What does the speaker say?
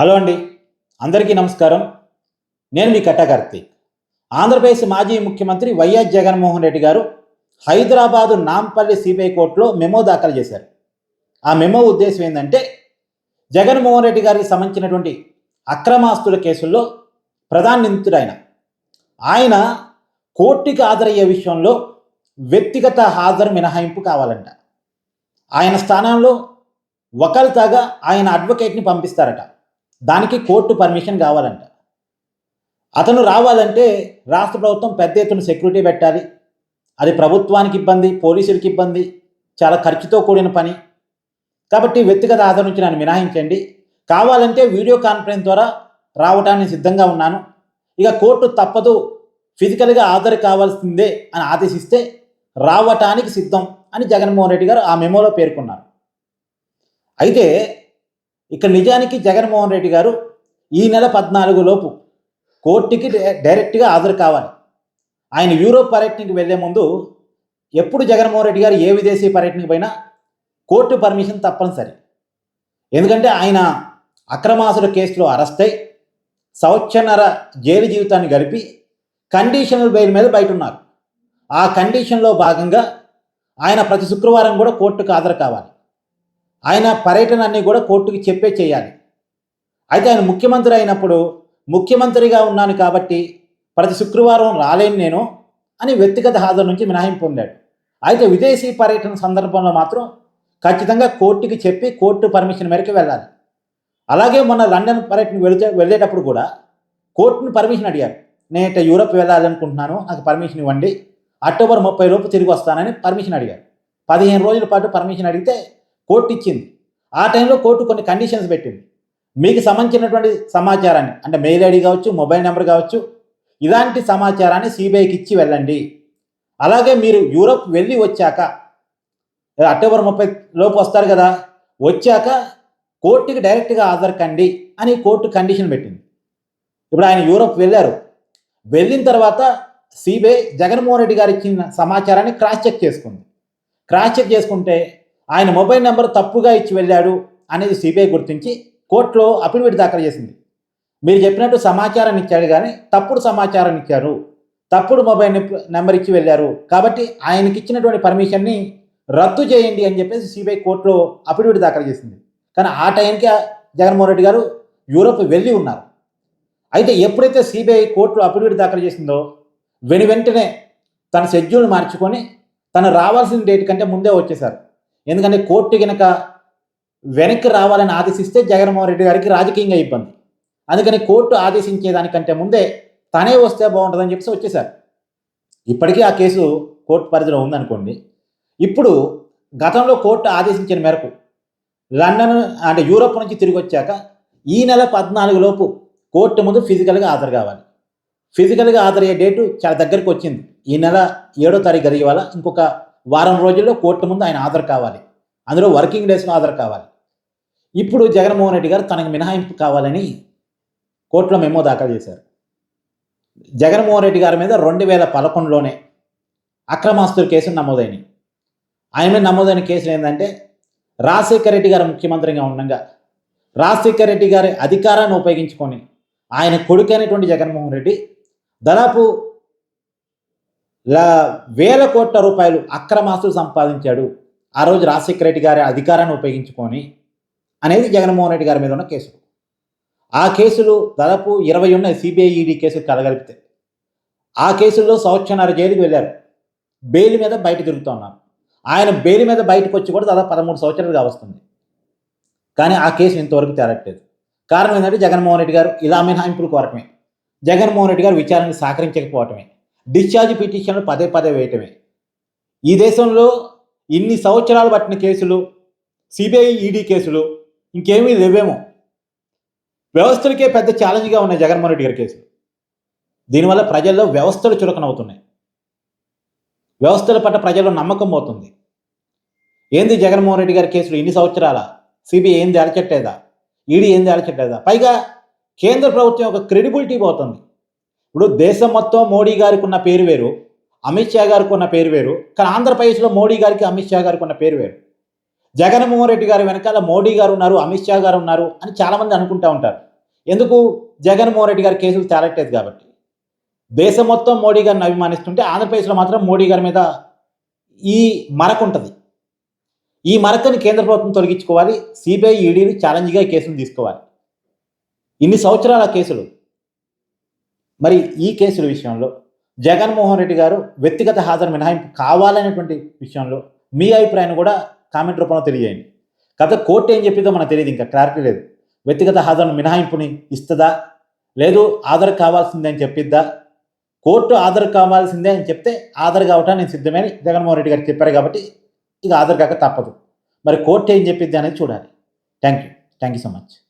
Hello అండి. అందరికీ నమస్కారం. నేను మీ కట్టా ఆంధ్రప్రదేశ్ మాజీ ముఖ్యమంత్రి వైఎస్ జగన్మోహన్ రెడ్డి గారు హైదరాబాదు నాంపల్లి సిబిఐ కోర్టులో మెమో దాఖలు చేశారు. ఆ మెమో ఉద్దేశం ఏంటంటే జగన్మోహన్ రెడ్డి గారికి సంబంధించినటువంటి అక్రమాస్తుల కేసుల్లో ప్రధాన నిందితుడైన ఆయన. కోర్టుకి హాజరయ్యే విషయంలో వ్యక్తిగత హాజరు మినహాయింపు కావాలంట. ఆయన స్థానంలో వకల్తాగా ఆయన అడ్వకేట్ని పంపిస్తారట. దానికి కోర్టు పర్మిషన్ కావాలంట. అతను రావాలంటే రాష్ట్ర ప్రభుత్వం పెద్ద ఎత్తున సెక్యూరిటీ పెట్టాలి. అది ప్రభుత్వానికి ఇబ్బంది పోలీసులకి ఇబ్బంది చాలా ఖర్చుతో కూడిన పని. కాబట్టి వ్యక్తిగత ఆధారం నుంచి నన్ను మినహాయించండి. కావాలంటే వీడియో కాన్ఫరెన్స్ ద్వారా రావటానికి సిద్ధంగా ఉన్నాను. ఇక కోర్టు తప్పదు. ఫిజికల్గా హాజరు కావాల్సిందే అని ఆదేశిస్తే రావటానికి సిద్ధం అని జగన్మోహన్ రెడ్డి గారు ఆ మెమోలో పేర్కొన్నారు. అయితే ఇక్కడ నిజానికి జగన్మోహన్ రెడ్డి గారు ఈ నెల పద్నాలుగు లోపు కోర్టుకి డై- డైరెక్ట్గా హాజరు కావాలి. ఆయన యూరోప్ పర్యటనకి వెళ్ళే ముందు ఎప్పుడు జగన్మోహన్ రెడ్డి గారు ఏ విదేశీ పర్యటనకి పోయినా కోర్టు పర్మిషన్ తప్పనిసరి. ఎందుకంటే ఆయన అక్రమాసుల కేసులో అరెస్ట్ అయి సంవత్సరన్నర జైలు జీవితాన్ని గడిపి కండిషనల్ బెయిల్ మీద బయట ఉన్నారు ఆ కండిషన్లో భాగంగా ఆయన ప్రతి శుక్రవారం కూడా కోర్టుకు హాజరు కావాలి. ఆయన పర్యటన అన్నీ కూడా కోర్టుకి చెప్పే చేయాలి. అయితే ఆయన ముఖ్యమంత్రి అయినప్పుడు ముఖ్యమంత్రిగా ఉన్నాను కాబట్టి ప్రతి శుక్రవారం రాలేను నేను అని వ్యక్తిగత హాజరు నుంచి మినహాయింపు పొందాడు. అయితే విదేశీ పర్యటన సందర్భంలో మాత్రం ఖచ్చితంగా కోర్టుకి చెప్పి కోర్టు పర్మిషన్ మేరకు వెళ్ళాలి. అలాగే మొన్న లండన్ పర్యటన వెళితే వెళ్ళేటప్పుడు కూడా కోర్టును పర్మిషన్ అడిగారు. నేను ఇట్లా వెళ్ళాలనుకుంటున్నాను నాకు పర్మిషన్ ఇవ్వండి అక్టోబర్ ముప్పై లోపు తిరిగి వస్తానని పర్మిషన్ అడిగారు. పదిహేను రోజుల పాటు పర్మిషన్ అడిగితే కోర్టు ఇచ్చింది ఆ టైంలో కోర్టు కొన్ని కండిషన్స్ పెట్టింది. మీకు సంబంధించినటువంటి సమాచారాన్ని అంటే మెయిల్ ఐడి కావచ్చు మొబైల్ నెంబర్ కావచ్చు ఇలాంటి సమాచారాన్ని సిబిఐకి ఇచ్చి వెళ్ళండి. అలాగే మీరు యూరోప్ వెళ్ళి వచ్చాక అక్టోబర్ ముప్పై లోపు వస్తారు కదా వచ్చాక కోర్టుకి డైరెక్ట్గా ఆధార్ కండి అని కోర్టు కండిషన్ పెట్టింది. ఇప్పుడు ఆయన యూరోప్ వెళ్ళారు. వెళ్ళిన తర్వాత సిబిఐ జగన్మోహన్ రెడ్డి గారు ఇచ్చిన సమాచారాన్ని క్రాస్ చెక్ చేసుకుంది. క్రాస్ చెక్ చేసుకుంటే ఆయన మొబైల్ నెంబర్ తప్పుగా ఇచ్చి వెళ్ళాడు అనేది సిబిఐ గుర్తించి కోర్టులో అఫిడవిట్ దాఖలు చేసింది. మీరు చెప్పినట్టు సమాచారాన్ని ఇచ్చాడు కానీ తప్పుడు సమాచారాన్ని ఇచ్చారు. తప్పుడు మొబైల్ నెంబర్ ఇచ్చి వెళ్ళారు. కాబట్టి ఆయనకి ఇచ్చినటువంటి పర్మిషన్ని రద్దు చేయండి అని చెప్పేసి సిబిఐ కోర్టులో అఫిడవిట్ దాఖలు చేసింది. కానీ ఆ టైంకి జగన్మోహన్ రెడ్డి గారు యూరోప్ వెళ్ళి ఉన్నారు. అయితే ఎప్పుడైతే సిబిఐ కోర్టులో అఫిడవిట్ దాఖలు చేసిందో వెను వెంటనే తన షెడ్యూల్ మార్చుకొని తను రావాల్సిన డేట్ కంటే ముందే వచ్చేశారు. ఎందుకంటే కోర్టు కనుక వెనక్కి రావాలని ఆదేశిస్తే జగన్మోహన్ రెడ్డి గారికి రాజకీయంగా ఇబ్బంది. అందుకని కోర్టు ఆదేశించే దానికంటే ముందే తనే వస్తే బాగుంటుందని చెప్పేసి వచ్చేసారు. ఇప్పటికీ ఆ కేసు కోర్టు పరిధిలో ఉందనుకోండి. ఇప్పుడు గతంలో కోర్టు ఆదేశించిన మేరకు లండన్ అంటే యూరోప్ నుంచి తిరిగి వచ్చాక ఈ నెల పద్నాలుగు లోపు కోర్టు ముందు ఫిజికల్గా హాజరు కావాలి. ఫిజికల్గా హాజరయ్యే డేటు చాలా దగ్గరికి వచ్చింది. ఈ నెల ఏడో తారీఖు జరిగే వల్ల ఇంకొక వారం రోజుల్లో కోర్టు ముందు ఆయన హాజరు కావాలి. అందులో వర్కింగ్ డేస్లో హాజరు కావాలి. ఇప్పుడు జగన్మోహన్ రెడ్డి గారు తనకు మినహాయింపు కావాలని కోర్టులో మెమో దాఖలు చేశారు. జగన్మోహన్ రెడ్డి గారి మీద రెండు వేల పదకొండులోనే అక్రమాస్తుల కేసులు నమోదైనవి ఆయన మీద నమోదైన కేసులు ఏంటంటే రాజశేఖర రెడ్డి గారు ముఖ్యమంత్రిగా ఉండగా రాజశేఖర రెడ్డి గారి అధికారాన్ని ఉపయోగించుకొని ఆయన కొడుకైనటువంటి జగన్మోహన్ రెడ్డి దాదాపు వేల కోట్ల రూపాయలు అక్రమాస్తులు సంపాదించాడు. ఆ రోజు రాజశేఖర రెడ్డి గారి అధికారాన్ని ఉపయోగించుకొని అనేది జగన్మోహన్ రెడ్డి గారి మీద ఉన్న కేసులు ఆ కేసులు దాదాపు ఇరవై ఉన్న సిబిఐ ఈడీ కేసులు కలగలిపితే ఆ కేసుల్లో సంవత్సరాల జైలుకి వెళ్ళారు. బెయిల్ మీద బయట తిరుగుతూ ఉన్నారు. ఆయన బెయిల్ మీద బయటకు వచ్చి కూడా దాదాపు పదమూడు సంవత్సరాలుగా వస్తుంది కానీ ఆ కేసు ఇంతవరకు తేరట్లేదు. కారణం ఏంటంటే జగన్మోహన్ రెడ్డి గారు ఇలా మినహాయింపులు కోరటమే. జగన్మోహన్ రెడ్డి గారు విచారణకు సహకరించకపోవటమే. డిశ్చార్జ్ పిటిషన్లు పదే పదే వేయటమే. ఈ దేశంలో ఇన్ని సంవత్సరాలు పట్టిన కేసులు సిబిఐ ఈడీ కేసులు ఇంకేమీ లేవేమో. వ్యవస్థలకే పెద్ద ఛాలెంజ్గా ఉన్నాయి జగన్మోహన్ రెడ్డి గారి కేసులు. దీనివల్ల ప్రజల్లో వ్యవస్థలు చులకనవుతున్నాయి. వ్యవస్థల పట్ల ప్రజల్లో నమ్మకం పోతుంది. ఏంది జగన్మోహన్ రెడ్డి గారి కేసులు ఇన్ని సంవత్సరాల? సిబిఐ ఏంది అలచెట్టేదా ఈడీ ఏంది అలచెట్టేదా పైగా కేంద్ర ప్రభుత్వం యొక్క క్రెడిబిలిటీ పోతుంది. ఇప్పుడు దేశం మొత్తం మోడీ గారికి ఉన్న పేరు వేరు అమిత్ షా గారికి ఉన్న పేరు వేరు కానీ ఆంధ్రప్రదేశ్లో మోడీ గారికి అమిత్ షా గారికి ఉన్న పేరు వేరు. జగన్మోహన్ రెడ్డి గారి వెనకాల మోడీ గారు ఉన్నారు అమిత్ షా గారు ఉన్నారు అని చాలామంది అనుకుంటా ఉంటారు. ఎందుకు? జగన్మోహన్ రెడ్డి గారి కేసులు తేలట్లేదు కాబట్టి. దేశం మొత్తం మోడీ గారిని అభిమానిస్తుంటే ఆంధ్రప్రదేశ్లో మాత్రం మోడీ గారి మీద ఈ మరక ఉంటుంది. ఈ మరకని కేంద్ర ప్రభుత్వం తొలగించుకోవాలి సిబిఐ ఈడీలు ఛాలెంజ్గా కేసులు తీసుకోవాలి. ఇన్ని సంవత్సరాల కేసులు మరి ఈ కేసుల విషయంలో జగన్మోహన్ రెడ్డి గారు వ్యక్తిగత హాజరు మినహాయింపు కావాలనేటువంటి విషయంలో మీ అభిప్రాయాన్ని కూడా కామెంట్ రూపంలో తెలియజేయండి. కాకపోతే కోర్టు ఏం చెప్పిందో మనకు తెలియదు ఇంకా క్లారిటీ లేదు. వ్యక్తిగత హాజరు మినహాయింపుని ఇస్తుందా? లేదు ఆధార్ కావాల్సిందే అని చెప్పిద్దా? కోర్టు ఆధార్ కావాల్సిందే అని చెప్తే ఆధార్ కావటం నేను సిద్ధమని జగన్మోహన్ రెడ్డి గారు చెప్పారు కాబట్టి ఇక ఆధార్ కాక తప్పదు. మరి కోర్టు ఏం చెప్పిద్ది అనేది చూడాలి. Thank you. Thank you so much.